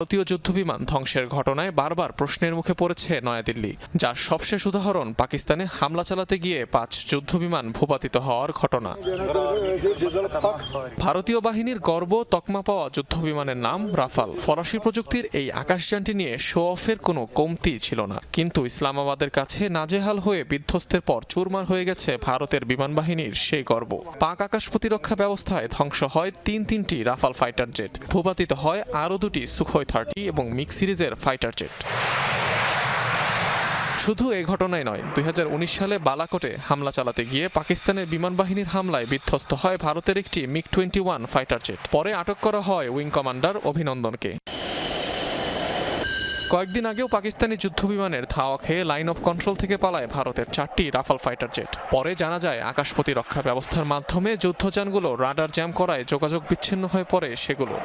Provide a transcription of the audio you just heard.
ভারতীয় যুদ্ধবিমান ধ্বংসের ঘটনায় বারবার প্রশ্নের মুখে পড়েছে নয়াদিল্লি, যার সবশেষ উদাহরণ পাকিস্তানে হামলা চালাতে গিয়ে পাঁচ যুদ্ধবিমান ভূপাতিত হওয়ার ঘটনা। ভারতীয় বাহিনীর গর্ব তকমা পাওয়া যুদ্ধবিমানের নাম রাফাল। ফরাসি প্রযুক্তির এই আকাশযানটি নিয়ে শো অফের কোনো কমতি ছিল না। কিন্তু ইসলামাবাদের কাছে নাজেহাল হয়ে বিধ্বস্তের পর চুরমার হয়ে গেছে ভারতের বিমান বাহিনীর সেই গর্ব। পাক আকাশ প্রতিরক্ষা ব্যবস্থায় ধ্বংস হয় তিন তিনটি রাফাল ফাইটার জেট। ভূপাতিত হয় আরও দুটি সুখোই থার্টি এবং মিক্স সিরিজের ফাইটার জেট শুধু এ ঘটনায় নয়, দুই সালে বালাকোটে হামলা চালাতে গিয়ে পাকিস্তানের বিমান বাহিনীর হামলায় বিধ্বস্ত হয় ভারতের একটি MiG twenty one fighter jet পরে আটক করা হয় উইং কমান্ডার অভিনন্দনকে। কয়েকদিন আগেও পাকিস্তানি যুদ্ধবিমানের ধাওয়া খেয়ে লাইন অফ কন্ট্রোল থেকে পালায় ভারতের চারটি রাফাল ফাইটার জেট পরে জানা যায়, আকাশ প্রতিরক্ষা ব্যবস্থার মাধ্যমে যুদ্ধযানগুলো রাডার জ্যাম করায় যোগাযোগ বিচ্ছিন্ন হয়ে পড়ে সেগুলো।